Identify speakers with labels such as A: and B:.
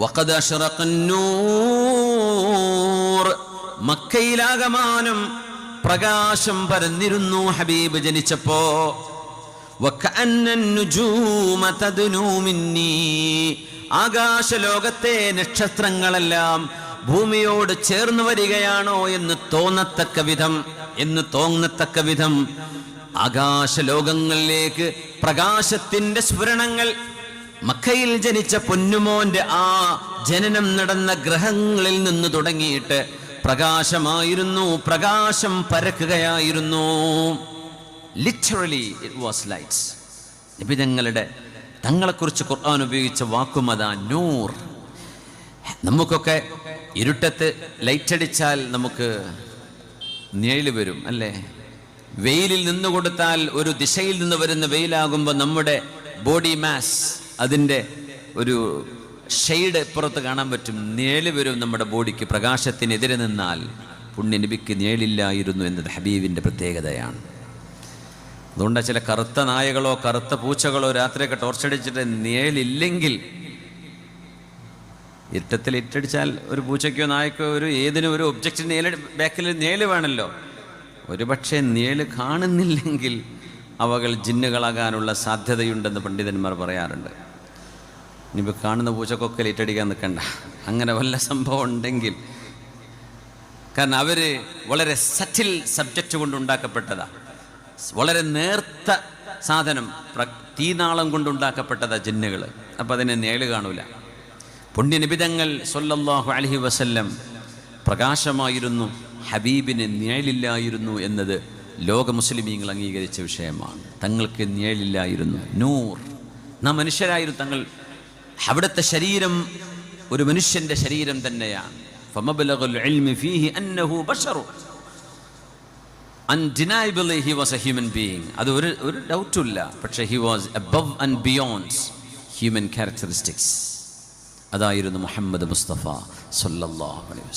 A: വഖദ് അഷ്റഖന്നൂർ لاغمانم പ്രകാശം പരന്നിരുന്നു ഹബീബ് ജനിച്ചപ്പോ. ആകാശ ലോകത്തെ നക്ഷത്രങ്ങളെല്ലാം ഭൂമിയോട് ചേർന്ന് വരികയാണോ എന്ന് തോന്നത്തക്ക വിധം എന്ന് തോന്നത്തക്ക വിധം ആകാശലോകങ്ങളിലേക്ക് പ്രകാശത്തിന്റെ സ്ഫുരണങ്ങൾ മക്കയിൽ ജനിച്ച പൊന്നുമോന്റെ ആ ജനനം നടന്ന ഗ്രഹങ്ങളിൽ നിന്ന് തുടങ്ങിയിട്ട് പ്രകാശമായിരുന്നു പ്രകാശം പരക്കുകയായിരുന്നു. ലിറ്ററലി ഇറ്റ് വാസ് ലൈറ്റ്സ് നിബിതങ്ങളുടെ തങ്ങളെക്കുറിച്ച് ഖുർആൻ ഉപയോഗിച്ച വാക്കും അതാ നൂർ. നമുക്കൊക്കെ ഇരുട്ടത്ത് ലൈറ്റ് അടിച്ചാൽ നമുക്ക് നിഴൽ വരും അല്ലേ? വെയിലിൽ നിന്ന് കൊടുത്താൽ ഒരു ദിശയിൽ നിന്ന് വരുന്ന വെയിലാകുമ്പോൾ നമ്മുടെ ബോഡി മാസ് അതിന്റെ ഒരു ഷെയ്ഡ് പുറത്ത് കാണാൻ പറ്റും. നിഴൽ വരും നമ്മുടെ ബോഡിക്ക്. പ്രകാശത്തിനെതിരെ നിന്നാൽ പുണ്യ നബിക്ക് നിഴലില്ലായിരുന്നു എന്നത് ഹബീബിന്റെ പ്രത്യേകതയാണ്. അതുകൊണ്ട് ചില കറുത്ത നായകളോ കറുത്ത പൂച്ചകളോ രാത്രിയൊക്കെ ടോർച്ചടിച്ചിട്ട് നിഴലില്ലെങ്കിൽ ഇരുട്ടത്തിൽ ഇട്ടടിച്ചാൽ ഒരു പൂച്ചയ്ക്കോ നായക്കോ ഒരു ഏതിനും ഒരു ഒബ്ജക്റ്റ് നേൽ ബാക്കിൽ നേൽ വേണമല്ലോ. ഒരുപക്ഷെ നേൽ കാണുന്നില്ലെങ്കിൽ അവകൾ ജിന്നുകളാകാനുള്ള സാധ്യതയുണ്ടെന്ന് പണ്ഡിതന്മാർ പറയാറുണ്ട്. ഇനിയിപ്പോൾ കാണുന്ന പൂച്ചക്കൊക്കെ ലിറ്റടിക്കാൻ നിൽക്കണ്ട അങ്ങനെ വല്ല സംഭവം ഉണ്ടെങ്കിൽ. കാരണം അവർ വളരെ സറ്റിൽ സബ്ജക്റ്റ് കൊണ്ട് ഉണ്ടാക്കപ്പെട്ടതാ വളരെ നേർത്ത സാധനം തീനാളം കൊണ്ടുണ്ടാക്കപ്പെട്ടതാ ജിന്നുകൾ അപ്പം അതിനെ നേൾ കാണൂല. പുണ്യനിബിതങ്ങൾ സൊല്ലല്ലാഹു അലഹി വസല്ലം പ്രകാശമായിരുന്നു ഹബീബിന് നിഴലില്ലായിരുന്നു എന്നത് ലോക മുസ്ലിമീങ്ങൾ അംഗീകരിച്ച വിഷയമാണ്. തങ്ങൾക്ക് നിഴലില്ലായിരുന്നു നൂർ. നാം മനുഷ്യരായിരുന്നു തങ്ങൾ അവിടുത്തെ ശരീരം ഒരു മനുഷ്യന്റെ ശരീരം തന്നെയാണ്. Undeniably he was a human being. അത് ഒരു ഒരു ഡൗട്ടും ഇല്ല പക്ഷേ he was above and beyond human characteristics. അതായിരുന്നു മുഹമ്മദ് മുസ്തഫ സല്ലല്ലാഹു അലൈഹി